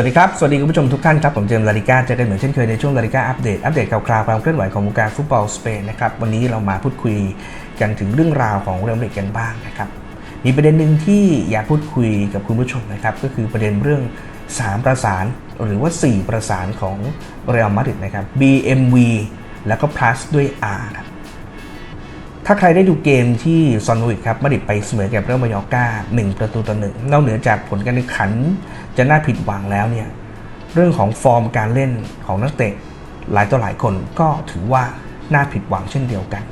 สวัสดีครับ สวัสดีคุณผู้ชมทุกท่านครับ ผมเจมส์ลาลิก้าเจอกันเหมือนเช่นเคยในช่วงลาลิก้าอัปเดต อัปเดตข่าวคราวความเคลื่อนไหวของวงการฟุตบอลสเปนนะครับ วันนี้เรามาพูดคุยกันถึงเรื่องราวของเรอัลมาดริดกันบ้างนะครับ มีประเด็นหนึ่งที่อยากพูดคุยกับคุณผู้ชมนะครับ ก็คือประเด็นเรื่อง 3 ประสานหรือว่า 4 ประสานของเรอัลมาดริดนะครับ BMV แล้วก็ plus ด้วย R ครับถ้าใครได้ดูเกมที่ซอนวิกครับมาดริดไปเสมอกับเรอัลมายอร์กา1ประตูต่อหนึ่งนอกเหนือจากผลการแข่งขันจะน่าผิดหวังแล้วเนี่ยเรื่องของฟอร์มการเล่นของนักเตะหลายต่อหลายคนก็ถือว่าน่าผิดหวังเช่นเดียวกัน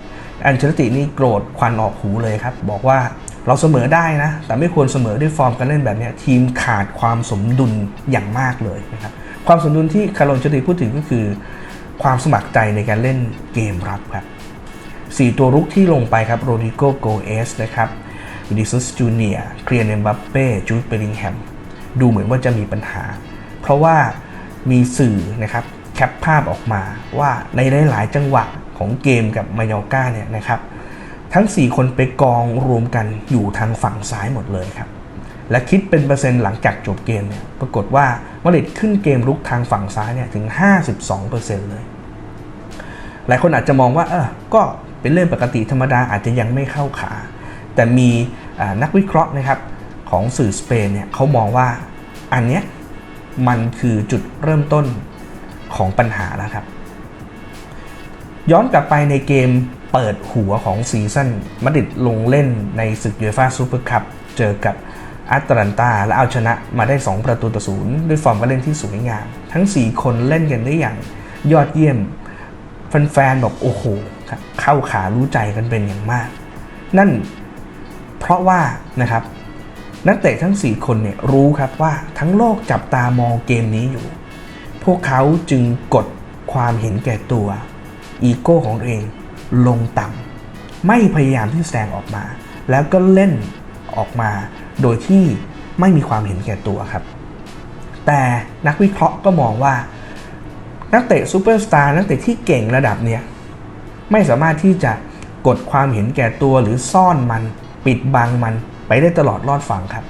อันเชลตินี่โกรธควันออกหูเลยครับ บอกว่าเราเสมอได้นะ แต่ไม่ควรเสมอด้วยฟอร์มการเล่นแบบนี้ทีมขาดความสมดุลอย่างมากเลยนะครับความสมดุลที่คาร์ลนเชลติพูดถึงก็คือ ความสมัครใจในการเล่นเกมรับครับ 4 ตัวรุกที่ลงไปครับโรดิโกโกเอสนะครับวินิซุสจูเนียเคลียนเอมบัปเป้จูดเบลิงแฮมดูเหมือนว่าจะมีปัญหา เพราะว่ามีสื่อนะครับแคปภาพออกมาว่าในหลาย ๆ จังหวะของเกมกับมายอร์กาเนี่ยนะครับ ทั้ง 4 คนไปกองรวมกันอยู่ทางฝั่งซ้ายหมดเลยครับ และคิดเป็นเปอร์เซ็นต์หลังจากจบเกมเนี่ยปรากฏว่ามาดริดขึ้นเกมรุกทางฝั่งซ้ายเนี่ยถึง 52%เลย หลายคนอาจจะมองว่าเออก็เป็นเรื่องปกติธรรมดาอาจจะยังไม่เข้าขา แต่มีนักวิเคราะห์นะครับของสื่อสเปนเนี่ยเขามองว่าอันเนี้ยมันคือจุดเริ่มต้นของปัญหาแล้วครับ ย้อนกลับไปในเกมเปิดหัวของซีซั่นมาดริดลงเล่นในศึกยูฟ่าซูเปอร์คัพเจอกับ แอตแลนตาและเอาชนะมาได้ 2 ประตูต่อศูนย์ด้วยฟอร์มการเล่นที่สวยงาม ทั้ง 4 คนเล่นกันได้อย่างยอดเยี่ยม แฟนๆบอกโอ้โหครับเข้าขารู้ใจกันเป็นอย่างมาก นั่นเพราะว่านะครับนักเตะทั้ง 4 คนเนี่ยรู้ครับว่าทั้งโลกจับตามองเกมนี้อยู่ พวกเขาจึงกดความเห็นแก่ตัว อีโก้ของตัวเองลงต่ำไม่พยายามที่แสดงออกมา แล้วก็เล่นออกมา โดยที่ไม่มีความเห็นแก่ตัวครับ แต่นักวิเคราะห์ก็มองว่า นักเตะซูเปอร์สตาร์นักเตะที่เก่งระดับเนี้ยไม่สามารถที่จะกดความเห็นแก่ตัวหรือซ่อนมัน ปิดบังมันไปได้ตลอดรอดฝั่งครับ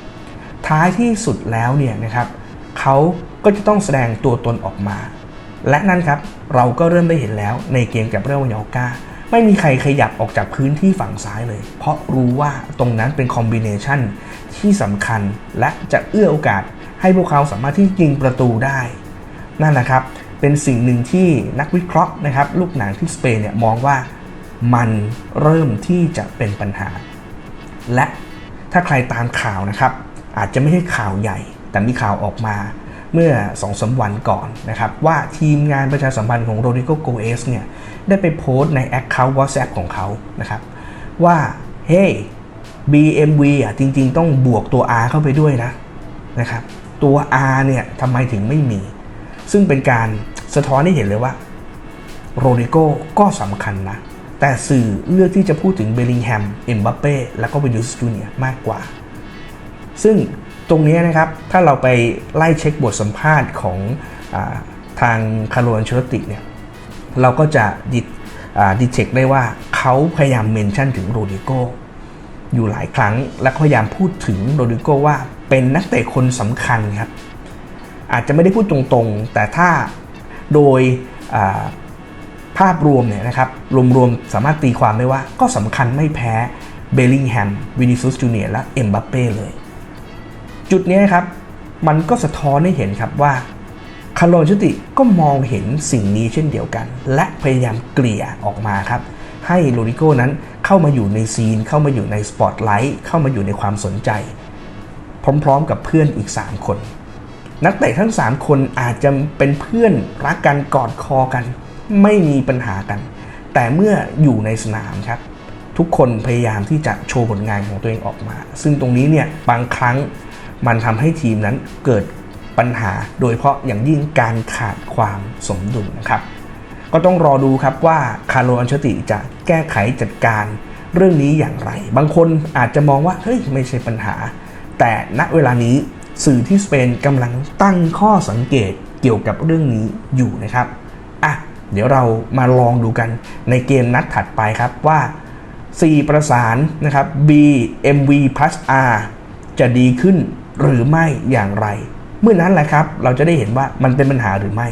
ท้ายที่สุดแล้วเนี่ยนะครับเขาก็จะต้องแสดงตัวตนออกมา และนั่นครับเราก็เริ่มได้เห็นแล้วในเกมกับเรอัลมาดริด ไม่มีใครขยับออกจากพื้นที่ฝั่งซ้ายเลย เพราะรู้ว่าตรงนั้นเป็นคอมบิเนชันที่สำคัญและจะเอื้อโอกาสให้พวกเขาสามารถที่ยิงประตูได้ นั่นแหละครับ เป็นสิ่งหนึ่งที่นักวิเคราะห์นะครับ ลูกหนังที่สเปนเนี่ยมองว่ามันเริ่มที่จะเป็นปัญหา และถ้าใครตามข่าวนะครับ อาจจะไม่ใช่ข่าวใหญ่ แต่มีข่าวออกมา เมื่อ2องสวันก่อนนะครับ ว่าทีมงานประชาสัมพันธ์ของโรดิโกโกเอสเนี่ย ได้ไปโพสต์ในแอคเคาท์ WhatsApp ของเขานะครับ ว่าเฮ้ hey, BMV อะจริงๆ ต้องบวกตัว R เข้าไปด้วยนะนะครับ ตัว R เนี่ยทำไมถึงไม่มี ซึ่งเป็นการสะท้อนให้เห็นเลยว่าโรดิโก้ก็สำคัญนะ แต่สื่อเลือกที่จะพูดถึงเบลลิงแฮมเอ็มบัปเป้แล้วก็วินิสจูเนียมากกว่า ซึ่ง ตรงนี้นะครับถ้าเราไปไล่เช็คบทสัมภาษณ์ของอทางคาร์โลอันเชลติเนี่ยเราก็จะดิดิเช็คได้ว่าเขาพยายามเมนชั่นถึงโรดิโกอยู่หลายครั้ง และพยายามพูดถึงโรดิโกว่าเป็นนักเตะคนสำคัญครับอาจจะไม่ได้พูดตรงๆ แต่ถ้าโดยภาพรวมเนี่ยนะครับรวมๆ สามารถตีความได้ว่าก็สำคัญไม่แพ้เบลลิงแฮมวินิซุสจูเนียและเอ็มบัปเป้เลย จุดนี้ครับมันก็สะท้อนให้เห็นครับว่าคาร์โลนชุติก็มองเห็นสิ่งนี้เช่นเดียวกัน และพยายามเกลี่ยออกมาครับ ให้โรดิโก้นั้นเข้ามาอยู่ในซีน เข้ามาอยู่ในสปอตไลท์เข้ามาอยู่ในความสนใจ พร้อมๆกับเพื่อนอีก 3 คน นักเตะทั้ง 3 คนอาจจะเป็นเพื่อนรักกันกอดคอกัน ไม่มีปัญหากัน แต่เมื่ออยู่ในสนามครับ ทุกคนพยายามที่จะโชว์ผลงานของตัวเองออกมา ซึ่งตรงนี้เนี่ยบางครั้ง มันทำให้ทีมนั้นเกิดปัญหา โดยเฉพาะอย่างยิ่งการขาดความสมดุลนะครับ ก็ต้องรอดูครับว่าคาร์โลอันเชติจะแก้ไขจัดการเรื่องนี้อย่างไร บางคนอาจจะมองว่าเฮ้ยไม่ใช่ปัญหา แต่ณเวลานี้สื่อที่สเปนกำลังตั้งข้อสังเกตเกี่ยวกับเรื่องนี้อยู่นะครับอะเดี๋ยวเรามาลองดูกันในเกมนัดถัดไปครับว่า 4 ประสานนะครับ B MV plus R จะดีขึ้นหรือไม่อย่างไร เมื่อนั้นแหละครับ เราจะได้เห็นว่ามันเป็นปัญหาหรือไม่